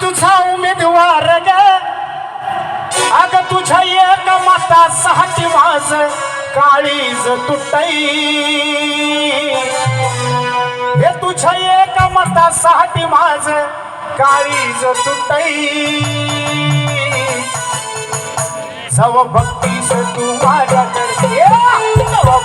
तुझा उमेदवार ग. अग तुझा एक माता साठी माझ काळीज तुटई. हे तुझा एक माता साठी माझ काळीज तुटई. सव भक्तीस तू माझ्याकडे सव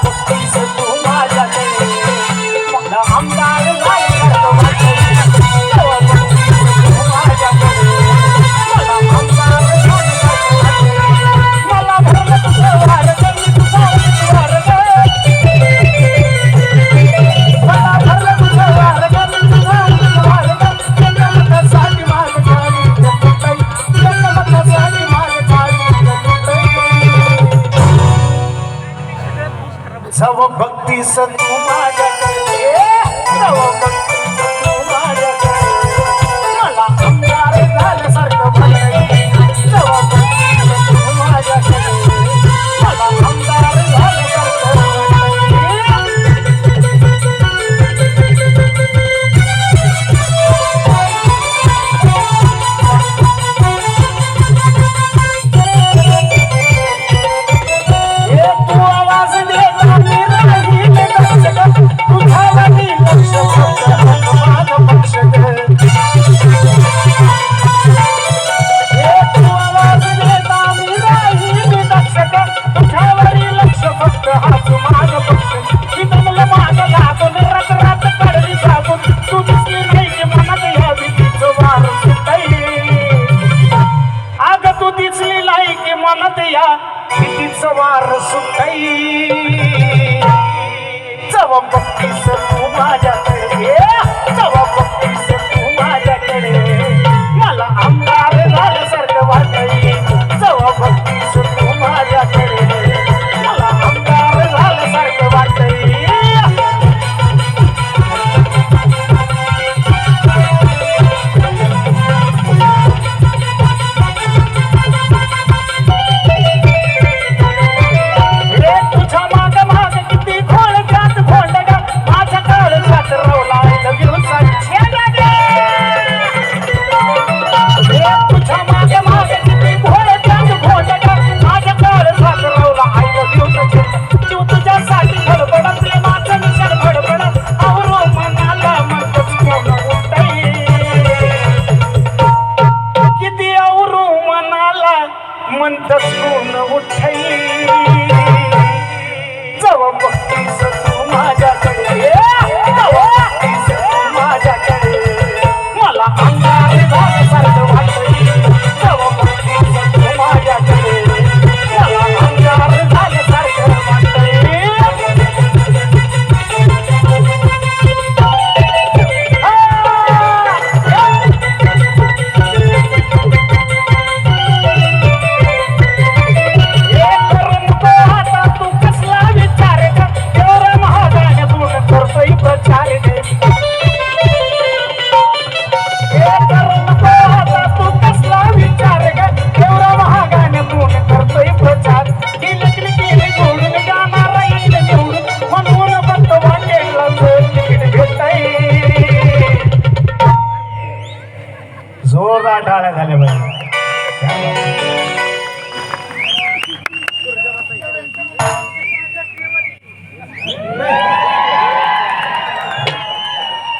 من تسلم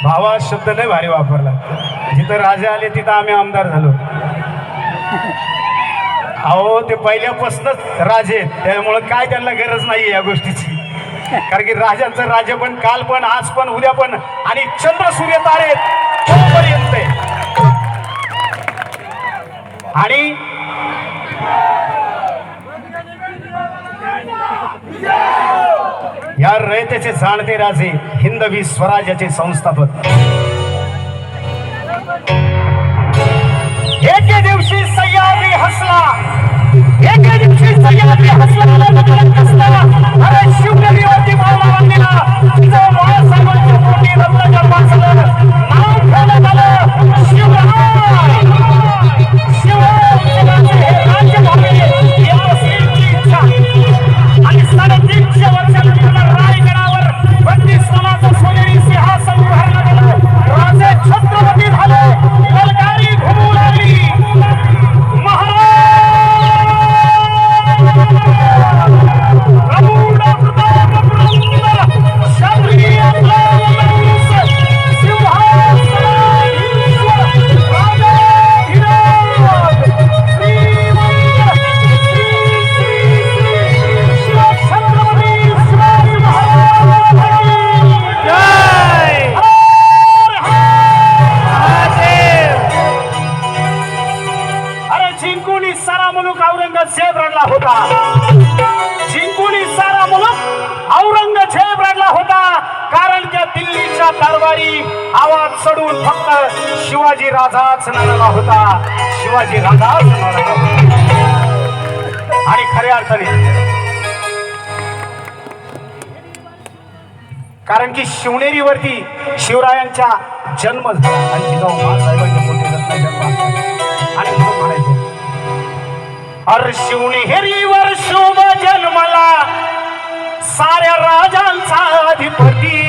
भावा शब्द लय भारी वापरला. जिथं राजे आले तिथं आम्ही आमदार झालो. अहो ते पहिल्यापासूनच राजे त्यामुळं काय त्यांना गरज नाही या गोष्टीची. कारण की राजांचं राजे पण काल पण आज पण उद्या पण आणि चंद्र सूर्य तारे त्याचे जाणते राजे हिंदवी स्वराज्याचे संस्थापक. एके दिवशी सह्याद्री हसला. एके दिवशी सह्याद्री हसला दरबारी आवाज चढून फक्त शिवाजी राजाच नळला होता. शिवाजी राजाच नरला होता. आणि खऱ्या अर्थाने कारण की शिवनेरीवरती शिवरायांच्या जन्म झाला. आणि जिजाऊ जन्म आणि म्हणून म्हणायचं अर शिवनेरीवर शुभ जन्मला साऱ्या राजांचा अधिपती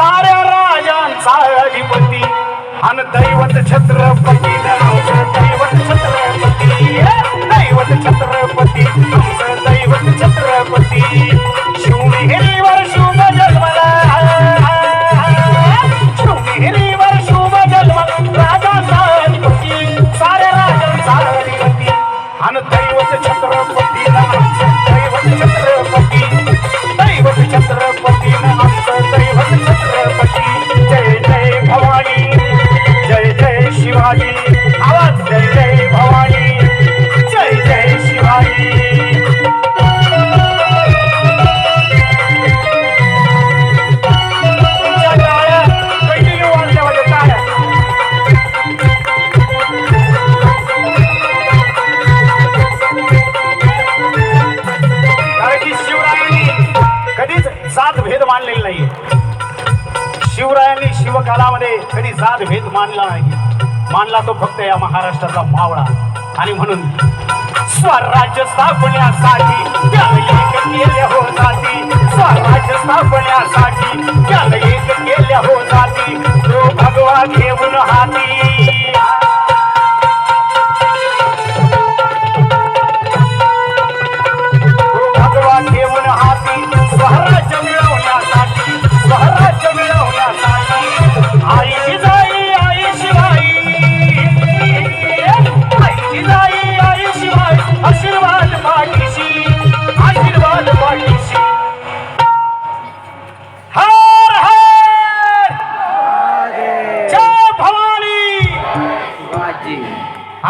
साऱ्या राजांचा अधिपती आणि दैवत छत्रपती दैवत छत्रपती दैवत छत्रपती दैवत छत्रपती. शिवकालामध्ये कधी जात भेद मानला नाही. मानला तो फक्त या महाराष्ट्राचा मावळा. आणि म्हणून स्वराज्य स्थापण्यासाठी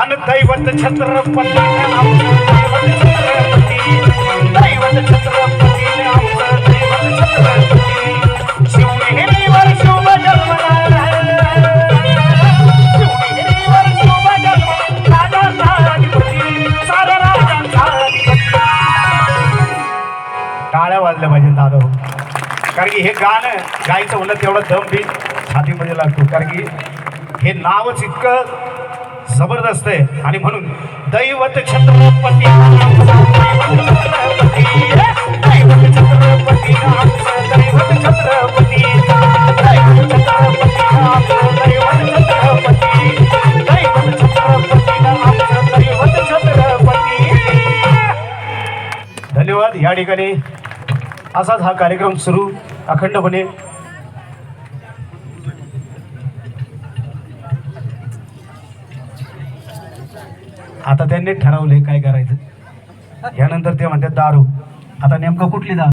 आणि दैवत छत्रपती राजांचा अधिपती टाळ्या वाजल्या पाहिजे दादा हो. कारण की हे गाणं गायचं म्हणलं तेवढं दम बी छातीमध्ये लागतो. कारण की हे नावच इतकं जबरदस्त आहे. आणि म्हणून दैवत छत्रपती दैवत छत्रपती दैवत छत्रपती. धन्यवाद. या ठिकाणी असाच हा कार्यक्रम सुरू अखंडपणे आता त्यांनी ठरवले काय करायचं. यानंतर ते म्हणतात दारू. आता नेमकं कुठली दारू?